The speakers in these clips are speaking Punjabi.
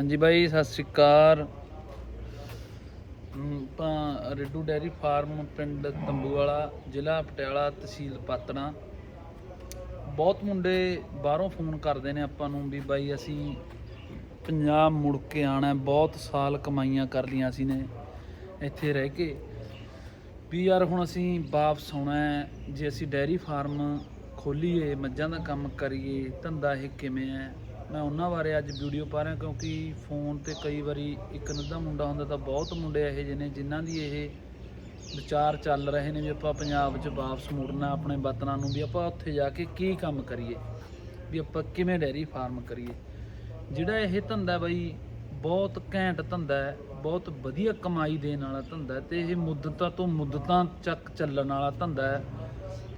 ਹਾਂਜੀ ਬਾਈ ਸਤਿ ਸ਼੍ਰੀ ਅਕਾਲ। ਹਮ, ਆਪਾਂ ਰਿੱਡੂ ਡੈਰੀ ਫਾਰਮ ਪਿੰਡ ਤੰਬੂ ਵਾਲਾ ਜ਼ਿਲ੍ਹਾ ਪਟਿਆਲਾ ਤਹਿਸੀਲ ਪਾਤਣਾ। ਬਹੁਤ ਮੁੰਡੇ ਬਾਹਰੋਂ ਫੋਨ ਕਰਦੇ ਨੇ ਆਪਾਂ ਨੂੰ ਵੀ ਬਾਈ ਅਸੀਂ ਪੰਜਾਬ ਮੁੜ ਕੇ ਆਣਾ ਬਹੁਤ ਸਾਲ ਕਮਾਈਆਂ ਕਰ ਲੀਆਂ ਅਸੀਂ ਨੇ ਇੱਥੇ ਰਹਿ ਕੇ। ਵੀ ਯਾਰ ਹੁਣ ਅਸੀਂ ਵਾਪਸ ਆਉਣਾ ਜੇ ਅਸੀਂ ਡੈਰੀ ਫਾਰਮ ਖੋਲੀਏ ਮੱਝਾਂ ਦਾ ਕੰਮ ਕਰੀਏ ਧੰਦਾ ਇਹ ਕਿਵੇਂ ਹੈ? ਮੈਂ ਉਹਨਾਂ ਬਾਰੇ ਅੱਜ ਵੀਡੀਓ ਪਾ ਰਿਹਾ ਕਿਉਂਕਿ ਫੋਨ ਤੇ ਕਈ ਵਾਰੀ ਇੱਕ ਨੱਦਾ ਮੁੰਡਾ ਹੁੰਦਾ ਤਾਂ ਬਹੁਤ ਮੁੰਡੇ ਇਹੋ ਜਿਹੇ ਨੇ ਜਿਨ੍ਹਾਂ ਦੀ ਇਹ ਵਿਚਾਰ ਚੱਲ ਰਹੇ ਨੇ ਵੀ ਆਪਾਂ ਪੰਜਾਬ 'ਚ ਵਾਪਸ ਮੁੜਨਾ, ਆਪਣੇ ਵਤਨਾਂ ਨੂੰ ਵੀ ਆਪਾਂ ਉੱਥੇ ਜਾ ਕੇ ਕੀ ਕੰਮ ਕਰੀਏ, ਵੀ ਆਪਾਂ ਕਿਵੇਂ ਡੈਰੀ ਫਾਰਮ ਕਰੀਏ। ਜਿਹੜਾ ਇਹ ਧੰਦਾ ਬਾਈ ਬਹੁਤ ਘੈਂਟ ਧੰਦਾ ਹੈ, ਬਹੁਤ ਵਧੀਆ ਕਮਾਈ ਦੇਣ ਵਾਲਾ ਧੰਦਾ ਹੈ ਤੇ ਇਹ ਮੁੱਦਤਾਂ ਤੋਂ ਮੁੱਦਤਾਂ ਚੱਕ ਚੱਲਣ ਵਾਲਾ ਧੰਦਾ ਹੈ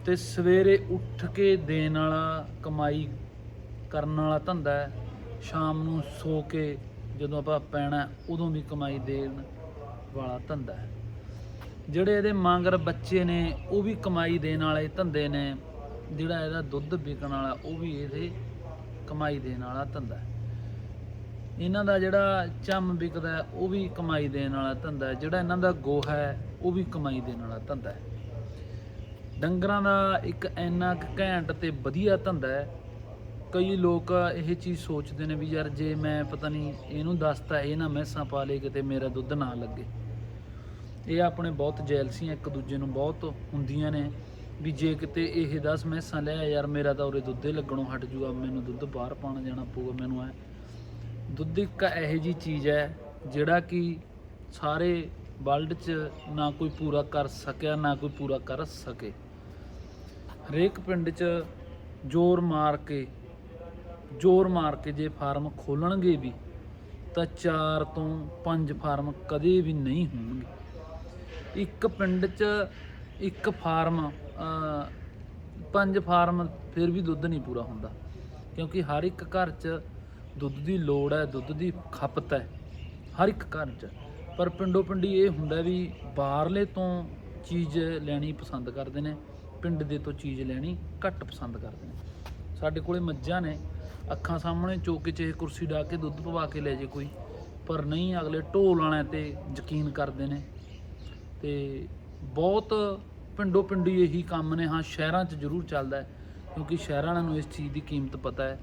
ਤੇ ਸਵੇਰੇ ਉੱਠ ਕੇ ਦੇਣ ਵਾਲਾ ਕਮਾਈ ਕਰਨ ਵਾਲਾ ਧੰਦਾ ਹੈ। ਸ਼ਾਮ ਨੂੰ ਸੋ ਕੇ ਜਦੋਂ ਆਪਾਂ ਪੈਣਾ ਉਦੋਂ ਵੀ ਕਮਾਈ ਦੇਣ ਵਾਲਾ ਧੰਦਾ ਹੈ। ਜਿਹੜੇ ਇਹਦੇ ਮੰਗਰ ਬੱਚੇ ਨੇ, ਉਹ ਵੀ ਕਮਾਈ ਦੇਣ ਵਾਲੇ ਧੰਦੇ ਨੇ। ਜਿਹੜਾ ਇਹਦਾ ਦੁੱਧ ਵਿਕਣ ਵਾਲਾ, ਉਹ ਵੀ ਇਹਦੇ ਕਮਾਈ ਦੇਣ ਵਾਲਾ ਧੰਦਾ ਹੈ। ਇਹਨਾਂ ਦਾ ਜਿਹੜਾ ਚੰਮ ਵਿਕਦਾ ਉਹ ਵੀ ਕਮਾਈ ਦੇਣ ਵਾਲਾ ਧੰਦਾ ਹੈ। ਜਿਹੜਾ ਇਹਨਾਂ ਦਾ ਗੋਹਾ ਹੈ, ਉਹ ਵੀ ਕਮਾਈ ਦੇਣ ਵਾਲਾ ਧੰਦਾ ਹੈ। ਡੰਗਰਾਂ ਦਾ ਇੱਕ ਇੰਨਾ ਕੁ ਘੈਂਟ ਤੇ ਵਧੀਆ ਧੰਦਾ ਹੈ ਕਈ ਲੋਕ ਇਹ ਚੀਜ਼ ਸੋਚਦੇ ਨੇ ਵੀ ਯਾਰ ਜੇ ਮੈਂ ਪਤਾ ਨਹੀਂ ਇਹਨੂੰ ਦੱਸਤਾ, ਇਹ ਨਾ ਮੈਸਾਂ ਪਾ ਲੇ ਕਿਤੇ ਮੇਰਾ ਦੁੱਧ ਨਾ ਲੱਗੇ। ਇਹ ਆਪਣੇ ਬਹੁਤ ਜੈਲਸੀਆਂ ਇੱਕ ਦੂਜੇ ਨੂੰ ਬਹੁਤ ਹੁੰਦੀਆਂ ਨੇ ਵੀ ਜੇ ਕਿਤੇ ਇਹ 10 ਮੈਸਾਂ ਲਿਆ ਯਾਰ ਮੇਰਾ ਤਾਂ ਉਰੇ ਦੁੱਧੇ ਲੱਗਣੋਂ ਹਟ ਜੂਗਾ, ਮੈਨੂੰ ਦੁੱਧ ਬਾਹਰ ਪਾਣ ਜਾਣਾ ਪਊਗਾ, ਮੈਨੂੰ ਐ। ਦੁੱਧ ਇੱਕ ਇਹੋ ਜੀ ਚੀਜ਼ ਹੈ ਜਿਹੜਾ ਕਿ ਸਾਰੇ ਵਰਲਡ 'ਚ ਨਾ ਕੋਈ ਪੂਰਾ ਕਰ ਸਕਿਆ, ਨਾ ਕੋਈ ਪੂਰਾ ਕਰ ਸਕੇ। ਹਰੇਕ ਪਿੰਡ 'ਚ ਜ਼ੋਰ ਮਾਰ ਕੇ ਜ਼ੋਰ ਮਾਰ ਕੇ ਜੇ ਫਾਰਮ ਖੋਲਣਗੇ ਵੀ, ਤਾਂ 4 ਤੋਂ 5 ਫਾਰਮ ਕਦੇ ਵੀ ਨਹੀਂ ਹੋਣਗੇ। ਇੱਕ ਪਿੰਡ 'ਚ ਇੱਕ ਫਾਰਮ ਪੰਜ ਫਾਰਮ ਫਿਰ ਵੀ ਦੁੱਧ ਨਹੀਂ ਪੂਰਾ ਹੁੰਦਾ, ਕਿਉਂਕਿ ਹਰ ਇੱਕ ਘਰ 'ਚ ਦੁੱਧ ਦੀ ਲੋੜ ਹੈ, ਦੁੱਧ ਦੀ ਖਪਤ ਹੈ, ਹਰ ਇੱਕ ਘਰ 'ਚ। ਪਰ ਪਿੰਡੋ ਪਿੰਡੀ ਇਹ ਹੁੰਦਾ ਵੀ ਬਾਹਰਲੇ ਤੋਂ ਚੀਜ਼ ਲੈਣੀ ਪਸੰਦ ਕਰਦੇ ਨੇ, ਪਿੰਡ ਦੇ ਤੋਂ ਚੀਜ਼ ਲੈਣੀ ਘੱਟ ਪਸੰਦ ਕਰਦੇ ਨੇ। ਸਾਡੇ ਕੋਲੇ ਮੱਝਾਂ ਨੇ ਅੱਖਾਂ ਸਾਹਮਣੇ ਚੌਕੇ 'ਚ ਇਹ ਕੁਰਸੀ ਢਾ ਕੇ ਦੁੱਧ ਪਵਾ ਕੇ ਲੈ ਜੇ ਕੋਈ। ਪਰ ਨਹੀਂ, ਅਗਲੇ ਢੋਲ ਵਾਲਿਆਂ ਤੇ ਯਕੀਨ ਕਰਦੇ ਨੇ। ਤੇ ਬਹੁਤ ਪਿੰਡੋ ਪਿੰਡੀ ਇਹੀ ਕੰਮ ਨੇ। ਹਾਂ, ਸ਼ਹਿਰਾਂ 'ਚ ਜ਼ਰੂਰ ਚੱਲਦਾ ਹੈ, ਕਿਉਂਕਿ ਸ਼ਹਿਰਾਂ ਵਾਲਿਆਂ ਨੂੰ ਇਸ ਚੀਜ਼ ਦੀ ਕੀਮਤ ਪਤਾ ਹੈ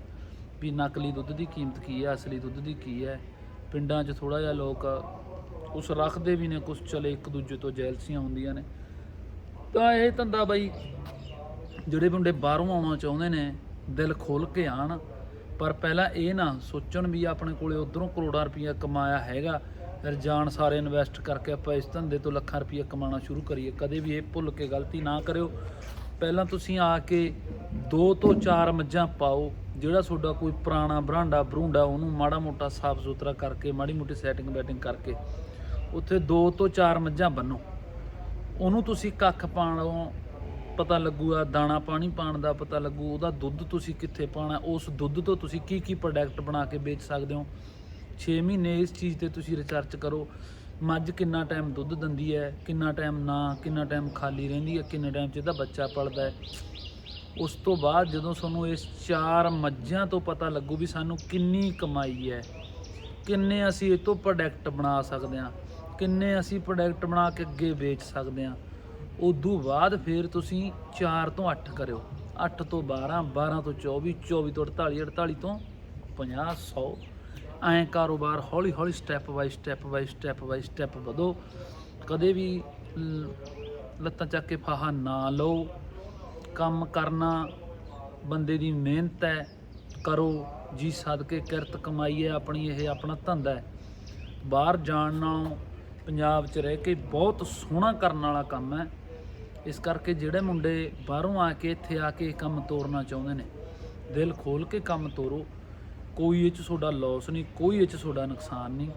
ਵੀ ਨਕਲੀ ਦੁੱਧ ਦੀ ਕੀਮਤ ਕੀ ਹੈ, ਅਸਲੀ ਦੁੱਧ ਦੀ ਕੀ ਹੈ। ਪਿੰਡਾਂ 'ਚ ਥੋੜਾ ਜਿਹਾ ਲੋਕ ਉਸ ਰੱਖਦੇ ਵੀ ਨੇ ਕੁਝ ਚਲੇ ਇੱਕ ਦੂਜੇ ਤੋਂ ਜੈਲਸੀਆਂ ਹੁੰਦੀਆਂ ਨੇ। ਤਾਂ ਇਹ ਧੰਦਾ ਬਾਈ, ਜਿਹੜੇ ਮੁੰਡੇ ਬਾਹਰੋਂ ਆਉਣਾ ਚਾਹੁੰਦੇ ਨੇ, ਦਿਲ ਖੋਲ ਕੇ ਆਣ ਪਰ ਪਹਿਲਾਂ ਇਹ ਨਾ ਸੋਚਣ ਵੀ ਆਪਣੇ ਕੋਲੇ ਉਧਰੋਂ ਕਰੋੜਾਂ ਰੁਪਈਆ ਕਮਾਇਆ ਹੈਗਾ। ਫਿਰ ਜਾਣ ਸਾਰੇ ਇਨਵੈਸਟ ਕਰਕੇ ਆਪਾਂ ਇਸ ਧੰਦੇ ਤੋਂ ਲੱਖਾਂ ਰੁਪਈਆ ਕਮਾਉਣਾ ਸ਼ੁਰੂ ਕਰੀਏ। ਕਦੇ ਵੀ ਇਹ ਭੁੱਲ ਕੇ ਗਲਤੀ ਨਾ ਕਰਿਓ। ਪਹਿਲਾਂ ਤੁਸੀਂ ਆ ਕੇ ਦੋ ਤੋਂ ਚਾਰ ਮੱਝਾਂ ਪਾਓ। ਜਿਹੜਾ ਤੁਹਾਡਾ ਕੋਈ ਪੁਰਾਣਾ ਬਰਾਂਡਾ ਬਰੂੰਡਾ, ਉਹਨੂੰ ਮਾੜਾ ਮੋਟਾ ਸਾਫ਼ ਸੁਥਰਾ ਕਰਕੇ, ਮਾੜੀ ਮੋਟੀ ਸੈਟਿੰਗ ਬੈਟਿੰਗ ਕਰਕੇ, ਉੱਥੇ ਦੋ ਤੋਂ ਚਾਰ ਮੱਝਾਂ ਬੰਨੋ। ਉਹਨੂੰ ਤੁਸੀਂ ਕੱਖ ਪਾਣੋਂ ਪਤਾ ਲੱਗੂਗਾ, ਦਾਣਾ ਪਾਣੀ ਪਾਣ ਦਾ ਪਤਾ ਲੱਗੂ, ਉਹਦਾ ਦੁੱਧ ਤੁਸੀਂ ਕਿੱਥੇ ਪਾਣਾ ਉਸ ਦੁੱਧ ਤੋਂ ਤੁਸੀਂ ਕੀ ਕੀ ਪ੍ਰੋਡਕਟ ਬਣਾ ਕੇ ਵੇਚ ਸਕਦੇ ਹੋ। 6 ਮਹੀਨੇ ਇਸ ਚੀਜ਼ ਤੇ ਤੁਸੀਂ ਰਿਸਰਚ ਕਰੋ, ਮੱਝ ਕਿੰਨਾ ਟਾਈਮ ਦੁੱਧ ਦਿੰਦੀ ਹੈ, ਕਿੰਨਾ ਟਾਈਮ ਨਾ, ਕਿੰਨਾ ਟਾਈਮ ਖਾਲੀ ਰਹਿੰਦੀ ਹੈ, ਕਿੰਨੇ ਟਾਈਮ 'ਚ ਇਹਦਾ ਬੱਚਾ ਪਲਦਾ ਹੈ। ਉਸ ਤੋਂ ਬਾਅਦ ਜਦੋਂ ਤੁਹਾਨੂੰ ਇਸ ਚਾਰ ਮੱਝਾਂ ਤੋਂ ਪਤਾ ਲੱਗੂ ਵੀ ਸਾਨੂੰ ਕਿੰਨੀ ਕਮਾਈ ਹੈ, ਕਿੰਨੇ ਅਸੀਂ ਇਹ ਤੋਂ ਪ੍ਰੋਡਕਟ ਬਣਾ ਸਕਦੇ ਹਾਂ, ਕਿੰਨੇ ਅਸੀਂ ਪ੍ਰੋਡਕਟ ਬਣਾ ਕੇ ਅੱਗੇ ਵੇਚ ਸਕਦੇ ਹਾਂ ਉਦੋਂ ਬਾਅਦ ਫਿਰ ਤੁਸੀਂ 4 ਤੋਂ 8 ਕਰਿਓ। 8 ਤੋਂ 12 12 ਤੋਂ 24 24 ਤੋਂ 48 48 ਤੋਂ 50 100 ਐਂ ਕਾਰੋਬਾਰ ਹੌਲੀ ਹੌਲੀ step by step by step by step ਵਧੋ। ਕਦੇ ਵੀ ਲੱਤਾਂ ਚੱਕ ਕੇ ਫਾਹਾ ਨਾ ਲਓ। ਕੰਮ ਕਰਨਾ ਬੰਦੇ ਦੀ ਮਿਹਨਤ ਹੈ, ਕਰੋ। ਜੀ ਸਦਕੇ ਕਿਰਤ ਕਮਾਈ ਹੈ, ਆਪਣੀ ਇਹ ਆਪਣਾ ਧੰਦਾ ਹੈ। ਬਾਹਰ ਜਾਣ ਨਾਲੋਂ ਪੰਜਾਬ 'ਚ ਰਹਿ ਕੇ ਬਹੁਤ ਸੋਹਣਾ ਕਰਨ ਵਾਲਾ ਕੰਮ ਹੈ। ਇਸ ਕਰਕੇ ਜਿਹੜੇ ਮੁੰਡੇ ਬਾਹਰੋਂ ਆ ਕੇ ਇੱਥੇ ਆ ਕੇ ਇਹ ਕੰਮ ਤੋਰਨਾ ਚਾਹੁੰਦੇ ਨੇ, ਦਿਲ ਖੋਲ ਕੇ ਕੰਮ ਤੋਰੋ। ਕੋਈ ਇਹ 'ਚ ਤੁਹਾਡਾ ਲਾਸ ਨਹੀਂ, ਕੋਈ ਇਹ 'ਚ ਤੁਹਾਡਾ ਨੁਕਸਾਨ ਨਹੀਂ।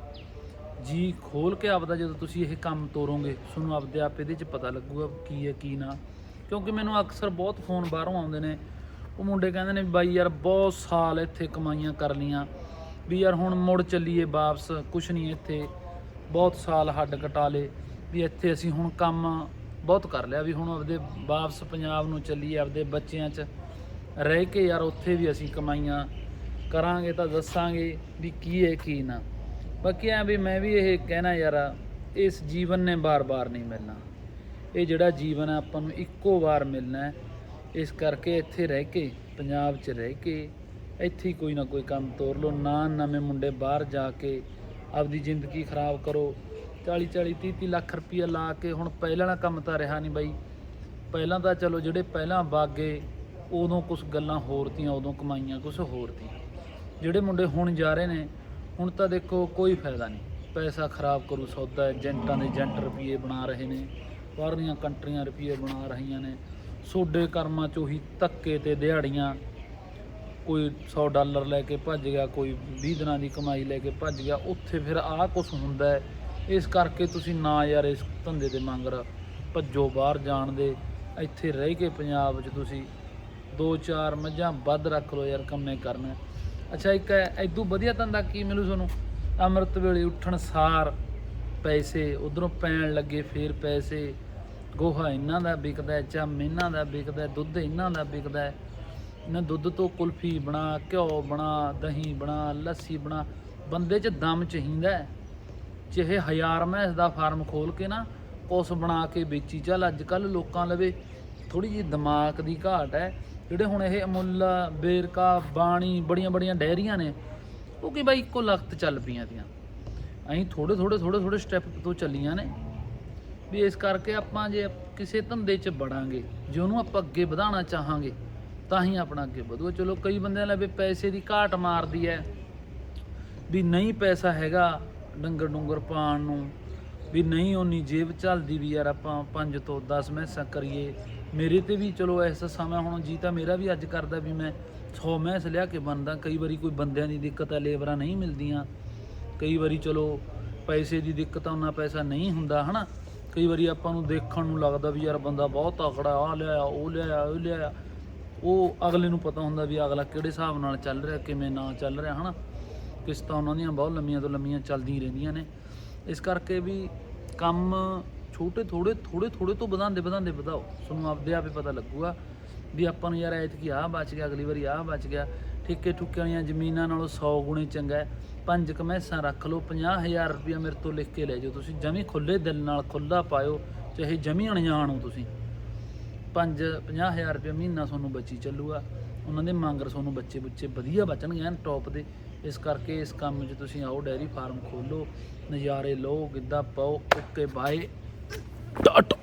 ਜੀ ਖੋਲ ਕੇ ਆਪਦਾ ਜਦੋਂ ਤੁਸੀਂ ਇਹ ਕੰਮ ਤੋਰੋਗੇ, ਤੁਹਾਨੂੰ ਆਪਦੇ ਆਪ ਇਹਦੇ 'ਚ ਪਤਾ ਲੱਗੂਗਾ ਕੀ ਹੈ, ਕੀ ਨਾ। ਕਿਉਂਕਿ ਮੈਨੂੰ ਅਕਸਰ ਬਹੁਤ ਫੋਨ ਬਾਹਰੋਂ ਆਉਂਦੇ ਨੇ। ਉਹ ਮੁੰਡੇ ਕਹਿੰਦੇ ਨੇ, ਬਾਈ ਯਾਰ ਬਹੁਤ ਸਾਲ ਇੱਥੇ ਕਮਾਈਆਂ ਕਰ ਲੀਆਂ ਵੀ ਯਾਰ ਹੁਣ ਮੁੜ ਚੱਲੀਏ ਵਾਪਸ, ਕੁਛ ਨਹੀਂ ਇੱਥੇ। ਬਹੁਤ ਸਾਲ ਹੱਡ ਕਟਾ ਲਏ। ਵੀ ਇੱਥੇ ਅਸੀਂ ਹੁਣ ਕੰਮ ਬਹੁਤ ਕਰ ਲਿਆ ਵੀ ਹੁਣ ਆਪਦੇ ਵਾਪਸ ਪੰਜਾਬ ਨੂੰ ਚੱਲੀਏ ਆਪਦੇ ਬੱਚਿਆਂ 'ਚ। ਰਹਿ ਕੇ ਯਾਰ ਉੱਥੇ ਵੀ ਅਸੀਂ ਕਮਾਈਆਂ। ਕਰਾਂਗੇ ਤਾਂ ਦੱਸਾਂਗੇ ਵੀ ਕੀ ਹੈ, ਕੀ ਨਾ। ਬਾਕੀ ਐ ਵੀ ਮੈਂ ਵੀ ਇਹ ਕਹਿਣਾ ਯਾਰ, ਇਸ ਜੀਵਨ ਨੇ ਬਾਰ-ਬਾਰ ਨਹੀਂ ਮਿਲਣਾ। ਇਹ ਜਿਹੜਾ ਜੀਵਨ ਹੈ ਆਪਾਂ ਨੂੰ ਇੱਕੋ ਵਾਰ ਮਿਲਣਾ ਹੈ। ਇਸ ਕਰਕੇ ਇੱਥੇ ਰਹਿ ਕੇ, ਪੰਜਾਬ 'ਚ ਰਹਿ ਕੇ, ਇੱਥੇ ਕੋਈ ਨਾ ਕੋਈ ਕੰਮ ਤੋਰ ਲਓ। ਨਾ ਨਵੇਂ ਮੁੰਡੇ ਬਾਹਰ ਜਾ ਕੇ ਆਪਦੀ ਜ਼ਿੰਦਗੀ ਖਰਾਬ ਕਰੋ। 40 40 30 30 ਲੱਖ ਰੁਪਈਆ ਲਾ ਕੇ ਹੁਣ ਪਹਿਲਾਂ ਵਾਲਾ ਕੰਮ ਤਾਂ ਰਿਹਾ ਨਹੀਂ ਬਾਈ। ਪਹਿਲਾਂ ਤਾਂ ਚਲੋ ਜਿਹੜੇ ਪਹਿਲਾਂ ਬਾਗੇ ਉਦੋਂ ਕੁਝ ਗੱਲਾਂ ਹੋਰ ਤੀਆਂ, ਉਦੋਂ ਕਮਾਈਆਂ ਕੁਝ ਹੋਰ ਤੀਆਂ। ਜਿਹੜੇ ਮੁੰਡੇ ਹੁਣ ਜਾ ਰਹੇ ਨੇ, ਹੁਣ ਤਾਂ ਦੇਖੋ ਕੋਈ ਫਾਇਦਾ ਨਹੀਂ। ਪੈਸਾ ਖਰਾਬ ਕਰੂ ਸੌਦਾ, ਏਜੰਟਾਂ ਦੇ ਏਜੰਟ ਰੁਪਏ ਬਣਾ ਰਹੇ ਨੇ, ਬਾਹਰਲੀਆਂ ਕੰਟਰੀਆਂ ਰੁਪਏ ਬਣਾ ਰਹੀਆਂ ਨੇ। ਸੋਡੇ ਕਰਮਾਂ ਚੋਂ ਹੀ ਧੱਕੇ ਤੇ ਦਿਹਾੜੀਆਂ। ਕੋਈ 100 ਡਾਲਰ ਲੈ ਕੇ ਭੱਜ ਗਿਆ, ਕੋਈ 20 ਦਿਨਾਂ ਦੀ ਕਮਾਈ ਲੈ ਕੇ ਭੱਜ ਗਿਆ, ਉੱਥੇ ਫਿਰ ਆਹ ਕੁਝ ਹੁੰਦਾ ਹੈ ਇਸ ਕਰਕੇ ਤੁਸੀਂ ਨਾ ਯਾਰ ਇਸ ਧੰਦੇ ਦੇ ਮੰਗਰ ਭੱਜੋ ਬਾਹਰ ਜਾਣ ਦੇ। ਇੱਥੇ ਰਹਿ ਕੇ ਪੰਜਾਬ 'ਚ ਤੁਸੀਂ ਦੋ ਚਾਰ ਮੱਝਾਂ ਵੱਧ ਰੱਖ ਲਓ ਯਾਰ ਕੰਮੇ ਕਰਨਾ। ਅੱਛਾ, ਇੱਕ ਐਦੂ ਵਧੀਆ ਧੰਦਾ ਕੀ ਮਿਲੂ ਤੁਹਾਨੂੰ? ਅੰਮ੍ਰਿਤ ਵੇਲੇ ਉੱਠਣ ਸਾਰ ਪੈਸੇ, ਉਧਰੋਂ ਪੈਣ ਲੱਗੇ ਫੇਰ ਪੈਸੇ। ਗੋਹਾ ਇਹਨਾਂ ਦਾ ਵਿਕਦਾ ਹੈ ਚਮ ਇਹਨਾਂ ਦਾ ਵਿਕਦਾ, ਦੁੱਧ ਇਹਨਾਂ ਦਾ ਵਿਕਦਾ। ਇਹਨਾਂ ਦੁੱਧ ਤੋਂ ਕੁਲਫੀ ਬਣਾ, ਘਿਓ ਬਣਾ, ਦਹੀਂ ਬਣਾ, ਲੱਸੀ ਬਣਾ। ਬੰਦੇ 'ਚ ਦਮ ਚਾਹੀਦਾ। ਹੈ ਹਜ਼ਾਰ ਮੈਸ ਦਾ ਫਾਰਮ ਖੋਲ ਕੇ ਨਾ ਕੁਛ ਬਣਾ ਕੇ ਵੇਚੀ। ਚੱਲ ਅੱਜ ਕੱਲ ਲੋਕਾਂ ਲਵੇ ਥੋੜੀ ਜਿਹੀ ਦਿਮਾਗ ਦੀ ਘਾਟ ਹੈ। ਜਿਹੜੇ ਹੁਣ ਇਹ ਅਮੁੱਲ, ਬੇਰਕਾ, ਬਾਣੀ ਬੜੀਆਂ ਬੜੀਆਂ ਡੈਰੀਆਂ ਨੇ, ਉਹ ਕੀ ਬਾਈ ਇੱਕੋ ਲਖਤ ਚੱਲ ਪਈਆਂ ਦੀਆਂ ਅਸੀਂ ਥੋੜੇ ਥੋੜੇ ਥੋੜੇ ਥੋੜੇ ਸਟੈਪ ਤੋਂ ਚੱਲੀਆਂ ਨੇ। ਵੀ ਇਸ ਕਰਕੇ ਆਪਾਂ ਜੇ ਕਿਸੇ ਧੰਦੇ 'ਚ ਵੜਾਂਗੇ, ਜੇ ਉਹਨੂੰ ਆਪਾਂ ਅੱਗੇ ਵਧਾਉਣਾ ਚਾਹਾਂਗੇ, ਤਾਂ ਹੀ ਆਪਣਾ ਅੱਗੇ ਵਧੂਗਾ ਚਲੋ ਕਈ ਬੰਦਿਆਂ ਲਵੇ ਪੈਸੇ ਦੀ ਘਾਟ ਮਾਰਦੀ ਹੈ। ਵੀ ਨਹੀਂ ਪੈਸਾ ਹੈਗਾ ਡੰਗਰ ਡੁੰਗਰ ਪਾਣ ਨੂੰ ਵੀ ਨਹੀਂ ਉਨੀ ਜੇਬ ਚੱਲਦੀ ਵੀ ਯਾਰ ਆਪਾਂ 5 ਤੋਂ 10 ਮੈਸਾਂ ਕਰੀਏ। ਮੇਰੇ ਤੇ ਵੀ ਚਲੋ ਐਸਾ ਸਮਾਂ ਹੁਣ ਜੀ ਤਾਂ ਮੇਰਾ ਵੀ ਅੱਜ ਕਰਦਾ ਵੀ ਮੈਂ 100 ਮੈਸ ਲਿਆ ਕੇ ਬੰਦਾ ਕਈ ਵਾਰੀ ਕੋਈ ਬੰਦਿਆਂ ਦੀ ਦਿੱਕਤ ਹੈ ਲੇਬਰਾਂ ਨਹੀਂ ਮਿਲਦੀਆਂ। ਕਈ ਵਾਰੀ ਚਲੋ ਪੈਸੇ ਦੀ ਦਿੱਕਤ ਆ ਉਹਨਾਂ ਪੈਸਾ ਨਹੀਂ ਹੁੰਦਾ, ਹਨਾ? ਕਈ ਵਾਰੀ ਆਪਾਂ ਨੂੰ ਦੇਖਣ ਨੂੰ ਲੱਗਦਾ ਵੀ ਯਾਰ ਬੰਦਾ ਬਹੁਤ ਤਕੜਾ ਆ ਲਿਆ ਉਹ ਲਿਆ ਉਹ ਲਿਆ ਉਹ ਅਗਲੇ ਨੂੰ ਪਤਾ ਹੁੰਦਾ ਵੀ ਅਗਲਾ ਕਿਹੜੇ ਹਿਸਾਬ ਨਾਲ ਚੱਲ ਰਿਹਾ, ਕਿਵੇਂ ਨਾ ਚੱਲ ਰਿਹਾ, ਹਨਾ? ਕਿਸ਼ਤਾਂ ਉਹਨਾਂ ਦੀਆਂ ਬਹੁਤ ਲੰਮੀਆਂ ਤੋਂ ਲੰਮੀਆਂ ਚੱਲਦੀਆਂ ਰਹਿੰਦੀਆਂ ਨੇ। ਇਸ ਕਰਕੇ ਵੀ ਕੰਮ ਛੋਟੇ ਥੋੜੇ ਥੋੜੇ ਥੋੜੇ ਤੋਂ ਵਧਾਉਂਦੇ ਵਧਾਉਂਦੇ ਵਧਾਓ। ਤੁਹਾਨੂੰ ਆਪਦੇ ਆਪੇ ਪਤਾ ਲੱਗੂਗਾ ਵੀ ਆਪਾਂ ਨੂੰ ਯਾਰ ਐਤਕੀ ਆਹ ਬਚ ਗਿਆ, ਅਗਲੀ ਵਾਰੀ ਆਹ ਬਚ ਗਿਆ। ਠੇਕੇ ਠੁੱਕੇ ਵਾਲੀਆਂ ਜ਼ਮੀਨਾਂ ਨਾਲੋਂ 100 ਗੁਣੇ ਚੰਗਾ ਹੈ। ਪੰਜ ਕੁ ਮੈਸਾਂ ਰੱਖ ਲਓ 50000 ਰੁਪਇਆ ਮੇਰੇ ਤੋਂ ਲਿਖ ਕੇ ਲੈ ਜਾਓ ਤੁਸੀਂ। ਜਮੀ ਖੁੱਲੇ ਦਿਲ ਨਾਲ ਖੁੱਲਾ ਪਾਇਓ, ਚਾਹੇ ਜਮੀ ਅਣਜਾਣ ਹੋ ਤੁਸੀਂ। ਪੰਜ 50000 ਰੁਪਇਆ ਮਹੀਨਾ ਤੁਹਾਨੂੰ ਬਚੀ ਚੱਲੂਗਾ। ਉਹਨਾਂ ਦੇ ਮੰਗਰ ਤੁਹਾਨੂੰ ਬੱਚੇ ਬੁੱਚੇ ਵਧੀਆ ਬਚਣਗੇ ਐਨ ਟੌਪ ਦੇ। ਇਸ ਕਰਕੇ ਇਸ ਕੰਮ 'ਚ ਤੁਸੀਂ ਆਓ, ਡੈਰੀ ਫਾਰਮ ਖੋਲੋ ਨਜ਼ਾਰੇ ਲਓ, ਗਿੱਧਾ ਪਾਓ ਓਕੇ ਬਾਏ ਟਾਟਾ